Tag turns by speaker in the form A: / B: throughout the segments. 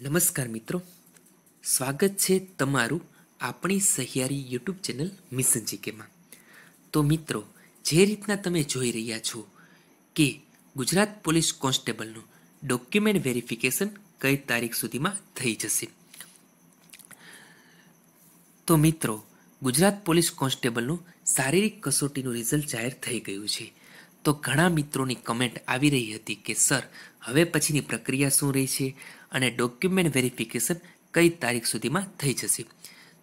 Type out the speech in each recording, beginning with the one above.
A: નમસ્કાર મિત્રો. સ્વાગત છે તમારું આપણી સહિયારી યુટ્યુબ ચેનલ મિશન જીકેમાં. તો મિત્રો, જે રીતના તમે જોઈ રહ્યા છો કે ગુજરાત પોલીસ કોન્સ્ટેબલનું ડોક્યુમેન્ટ વેરિફિકેશન કઈ તારીખ સુધીમાં થઈ જશે. તો મિત્રો, ગુજરાત પોલીસ કોન્સ્ટેબલનું શારીરિક કસોટીનું રિઝલ્ટ જાહેર થઈ ગયું છે. તો ઘણા મિત્રોની કમેન્ટ આવી રહી હતી કે, સર, હવે પછીની પ્રક્રિયા શું રહી છે અને ડોક્યુમેન્ટ વેરિફિકેશન કઈ તારીખ સુધીમાં થઈ જશે.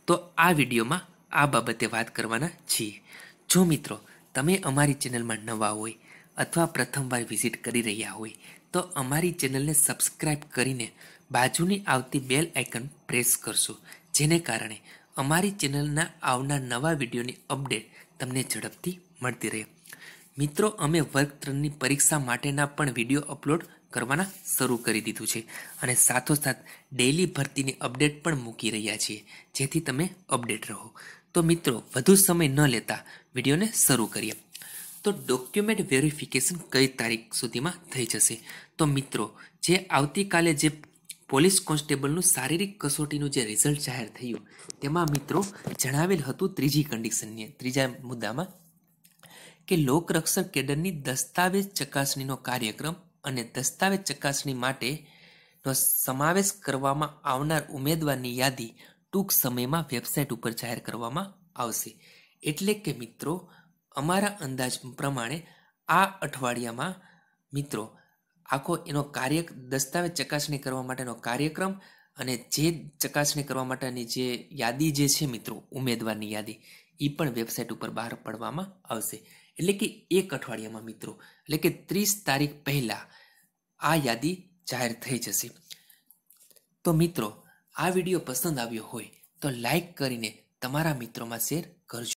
A: તો આ વિડીયોમાં આ બાબતે વાત કરવાના છીએ. જો મિત્રો, તમે અમારી ચેનલમાં નવા હોય અથવા પ્રથમવાર વિઝિટ કરી રહ્યા હોય, તો અમારી ચેનલને સબસ્ક્રાઇબ કરીને બાજુની આવતી બેલ આઇકન પ્રેસ કરશો, જેને કારણે અમારી ચેનલના આવનાર નવા વિડીયોની અપડેટ તમને ઝડપથી મળતી રહે. મિત્રો, અમે વર્ગ ત્રણની પરીક્ષા માટેના પણ વીડિયો અપલોડ કરવાના શરૂ કરી દીધું છે. અને સાથોસાથ ડેઇલી ભરતીની અપડેટ પણ મૂકી રહ્યા છીએ, જેથી તમે અપડેટ રહો. તો મિત્રો, વધુ સમય ન લેતા વિડીયોને શરૂ કરીએ. તો ડોક્યુમેન્ટ વેરિફિકેશન કઈ તારીખ સુધીમાં થઈ જશે? તો મિત્રો, જે આવતીકાલે જે પોલીસ કોન્સ્ટેબલનું શારીરિક કસોટીનું જે રિઝલ્ટ જાહેર થયું, તેમાં મિત્રો જણાવેલ હતું ત્રીજી કન્ડિશનની ત્રીજા મુદ્દામાં કે લોકરક્ષક કેડરની દસ્તાવેજ ચકાસણીનો કાર્યક્રમ અને દસ્તાવેજ ચકાસણી માટેનો સમાવેશ કરવામાં આવનાર ઉમેદવારની યાદી ટૂંક સમયમાં વેબસાઇટ ઉપર જાહેર કરવામાં આવશે. એટલે કે મિત્રો, અમારા અંદાજ પ્રમાણે આ અઠવાડિયામાં મિત્રો, આખો એનો કાર્ય, દસ્તાવેજ ચકાસણી કરવા માટેનો કાર્યક્રમ અને જે ચકાસણી કરવા માટેની જે યાદી જે છે મિત્રો, ઉમેદવારની યાદી એ પણ વેબસાઇટ ઉપર બહાર પાડવામાં આવશે. એટલે કે એક અઠવાડિયામાં મિત્રો, એટલે કે ત્રીસ તારીખ પહેલાં આ યાદી જાહેર થઈ જશે. તો મિત્રો, આ વીડિયો પસંદ આવ્યો હોય તો લાઈક કરીને તમારા મિત્રોમાં શેર કરજો.